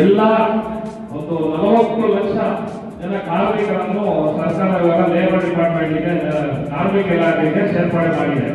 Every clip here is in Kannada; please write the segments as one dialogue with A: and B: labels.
A: ಎಲ್ಲ ಒಂದು ನಲವತ್ತು ಲಕ್ಷ ಜನ ಕಾರ್ಮಿಕರನ್ನು ಸರ್ಕಾರ ಇವಾಗ ಲೇಬರ್ ಡಿಪಾರ್ಟ್ಮೆಂಟ್ಗೆ ಕಾರ್ಮಿಕ ಇಲಾಖೆಗೆ ಸೇರ್ಪಡೆ ಮಾಡಿದೆ.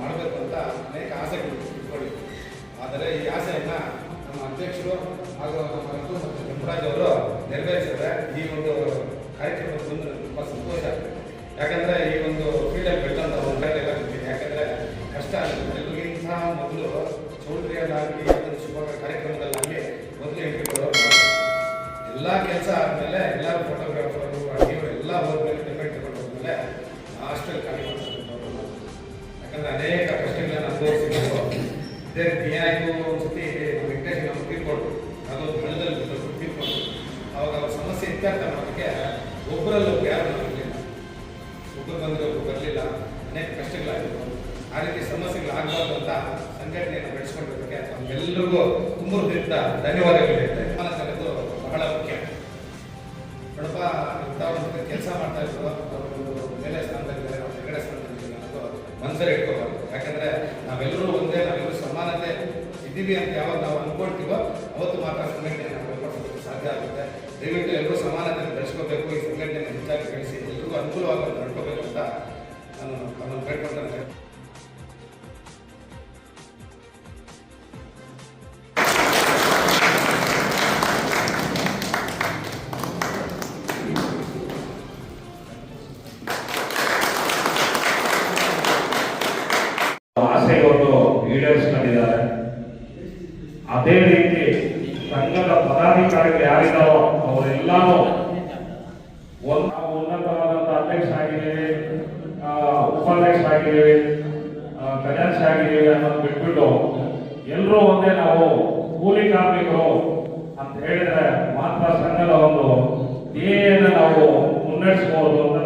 B: ಮಾಡಬೇಕು ಅಂತ ಅನೇಕ ಆಸೆಗಳು ಇಟ್ಕೊಂಡಿದ್ವಿ ಆದರೆ ಈ ಆಸೆಯನ್ನ ನಮ್ಮ ಅಧ್ಯಕ್ಷರು ಹಾಗೂ ನಮ್ಮ ಮತ್ತು ಅವರು ನೆರವೇರಿಸಿದ್ರೆ ಈ ಒಂದು ಕಾರ್ಯಕ್ರಮ ಬಂದು ತುಂಬ ಸಂತೋಷ ಆಗ್ತದೆ. ಯಾಕಂದ್ರೆ ಕೆಲಸ ಆದಮೇಲೆ ಎಲ್ಲರೂ ಫೋಟೋಗ್ರಾಫರು ಅಡಿಯೋ ಎಲ್ಲ ಹೋದ್ಮೇಲೆ ಟಿಕೆಟ್ ತಗೊಂಡು ಹೋದ್ಮೇಲೆ ಹಾಸ್ಟೆಲ್ ಖಾಲಿ ಮಾಡ್ಕೊಂಡು ಯಾಕಂದ್ರೆ ಅನೇಕ ಕಷ್ಟಗಳನ್ನ ಅನುಭವಿಸಿದ್ರು. ಇದೇ ರೀತಿ ಒಂದ್ಸತಿ ವೆಂಕಟೇಶ್ ನಮ್ಮ ತೀರ್ಕೊಂಡು ಅದೊಂದು ಹಣದಲ್ಲಿ ಬಿಟ್ಟು ಅವಾಗ ಅವ್ರ ಸಮಸ್ಯೆ ಇತ್ಯರ್ಥ ಮಾಡೋದಕ್ಕೆ ಒಬ್ಬರಲ್ಲೂ ಯಾರು ಬರಲಿಲ್ಲ ಒಬ್ಬರು ಬಂದರೆ ಒಬ್ಬರು ಬರಲಿಲ್ಲ. ಅನೇಕ ಕಷ್ಟಗಳಾಗಿತ್ತು ಆ ರೀತಿ ಸಮಸ್ಯೆಗಳು ಆಗಬಾರ್ದು ಅಂತ ಸಂಘಟನೆಯನ್ನು ಬೆಳೆಸ್ಕೊಂಡಿದ್ದಕ್ಕೆ ನಮಗೆಲ್ಲರಿಗೂ ತುಂಬ ಧನ್ಯವಾದಗಳು ಹೇಳ್ತಾರೆ ಬಹಳ ಮುಖ್ಯ. ಇದ್ದೀವಿ ಅಂತ ಯಾವಾಗ ನಾವು ಅನ್ಕೊಳ್ತೀವೋ ಅವತ್ತು ಮಾತ್ರ ಸಂಘಟನೆ ನಾವು ಬೆಂಬಲಿಸೋದಕ್ಕೆ ಸಾಧ್ಯ ಆಗುತ್ತೆ. ದಯವಿಟ್ಟು ಎಲ್ಲರೂ ಸಮಾನತೆ ಬೆಳೆಸ್ಕೋಬೇಕು. ಈ ಸಂಘಟನೆ ಹೆಚ್ಚಾಗಿ ಬೆಳೆಸಿ ಎಲ್ರಿಗೂ ಅನುಕೂಲವಾಗಿ ನಡ್ಕೋಬೇಕು ಅಂತ ನಾನು ತಮ್ಮನ್ನು ಬೇಡ್ಕೊಳ್ತಾನೆ
A: ಆಸೆಯನ್ನು ಈಡೇರಿಸ್ಕೊಂಡಿದ್ದಾರೆ ಅದೇ ರೀತಿ ಸಂಘದ ಪದಾಧಿಕಾರಿಗಳು ಯಾರಿದ್ದಾರೋ ಅವರೆಲ್ಲರೂ ಒಂದು ನಾವು ಉನ್ನತವಾದಂತ ಅಧ್ಯಕ್ಷ ಆಗಿದ್ದೇವೆ ಉಪಾಧ್ಯಕ್ಷ ಆಗಿದ್ದೇವೆ ಖಜಾಂಶ ಆಗಿದ್ದೇವೆ ಅನ್ನೋದು ಬಿಟ್ಬಿಟ್ಟು ಎಲ್ಲರೂ ಒಂದೇ ನಾವು ಕೂಲಿ ಕಾರ್ಮಿಕರು ಅಂತ ಹೇಳಿದ್ರೆ ಮಾತ್ರ ಸಂಘದ ಒಂದು ಧ್ಯೇಯನ್ನು ನಾವು ಮುನ್ನಡೆಸಬಹುದು ಅಂತ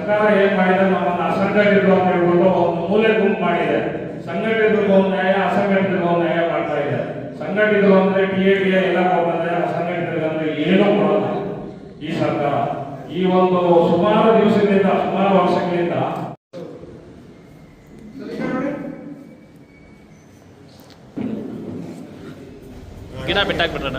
A: ಸರ್ಕಾರ ಏನ್ ಮಾಡಿದೆ? ನಮ್ಮನ್ನ ಅಸಂಘಟಿತರು ಅಂತ ಹೇಳ್ಬಿಟ್ಟು ಒಂದು ಮೂಲೆ ಗುಂಪು ಮಾಡಿದೆ. ಸಂಘಟಿತರಿಗೂ ನ್ಯಾಯ ಅಸಂಘಟಿತರಿಗೂ ನ್ಯಾಯ ಮಾಡ್ತಾ ಇದೆ. ಸಂಘಟಿತರು ಅಂದ್ರೆ ಟಿ ಎ ಟಿ ಎಲ್ಲ ಕೊಡ್ತಾರೆ ಅಸಂಘಟಿತರಿಗೆ ಅಂದ್ರೆ ಏನೂ ಕೊಡಲ್ಲ. ಈ ಸರ್ಕಾರ. ಈ ಒಂದು ಸುಮಾರು ದಿವಸಗಳಿಂದ, ಸುಮಾರು ವರ್ಷಗಳಿಂದ
C: ಗಿಡ ಬಿಟ್ಟಾಕ್ಬಿಟ್ರಣ್ಣ.